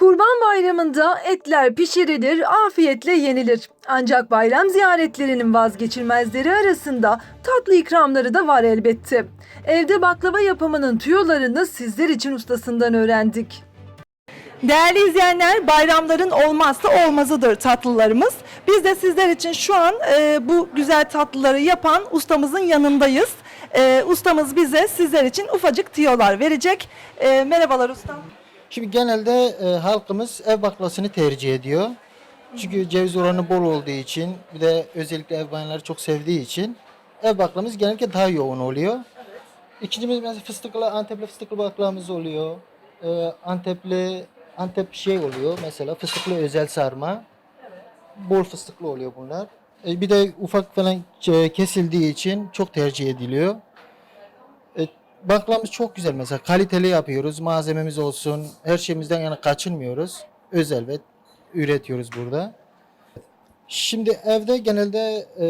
Kurban Bayramı'nda etler pişirilir, afiyetle yenilir. Ancak bayram ziyaretlerinin vazgeçilmezleri arasında tatlı ikramları da var elbette. Evde baklava yapımının tüyolarını sizler için ustasından öğrendik. Değerli izleyenler bayramların olmazsa olmazıdır tatlılarımız. Biz de sizler için şu an e, bu güzel tatlıları yapan ustamızın yanındayız. E, ustamız bize sizler için ufacık tiyolar verecek. E, merhabalar ustam. Şimdi genelde e, halkımız ev baklasını tercih ediyor. Çünkü ceviz oranı bol olduğu için bir de özellikle ev bayanları çok sevdiği için ev baklamız genellikle daha yoğun oluyor. İkincimiz mesela fıstıklı, Antepli fıstıklı baklavamız oluyor. E, Antepli, Antep şey oluyor mesela fıstıklı özel sarma. Bol fıstıklı oluyor bunlar. E, bir de ufak falan e, kesildiği için çok tercih ediliyor. E, baklavamız çok güzel mesela kaliteli yapıyoruz. Malzememiz olsun. Her şeyimizden yani kaçınmıyoruz. Özel ve üretiyoruz burada. Şimdi evde genelde e,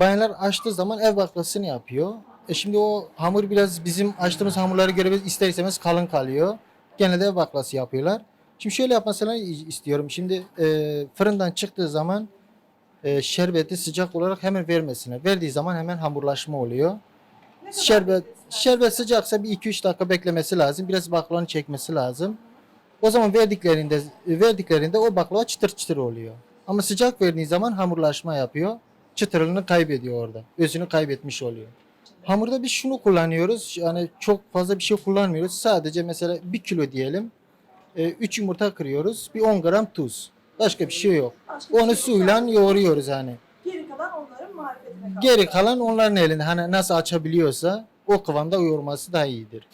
bayanlar açtığı zaman ev baklasını yapıyor. E şimdi o hamur biraz bizim açtığımız hamurlara göre ister istemez kalın kalıyor. Genelde ev baklası yapıyorlar. Şimdi şöyle yapmasını istiyorum. Şimdi e, fırından çıktığı zaman e, şerbeti sıcak olarak hemen vermesinler. Verdiği zaman hemen hamurlaşma oluyor. Şerbet şerbet sıcaksa bir 2-3 dakika beklemesi lazım. Biraz baklavanın çekmesi lazım. O zaman verdiklerinde verdiklerinde o baklava çıtır çıtır oluyor. Ama sıcak verdiği zaman hamurlaşma yapıyor. Çıtırlığını kaybediyor orada. Özünü kaybetmiş oluyor. Hamurda biz şunu kullanıyoruz. Yani çok fazla bir şey kullanmıyoruz. Sadece mesela 1 kilo diyelim. 3 yumurta kırıyoruz. Bir 10 gram tuz. Başka bir şey yok. Onu suyla yoğuruyoruz hani. Geri kalan onların marifetine Geri kalan onların elinde. Hani nasıl açabiliyorsa o kıvamda yoğurması daha iyidir.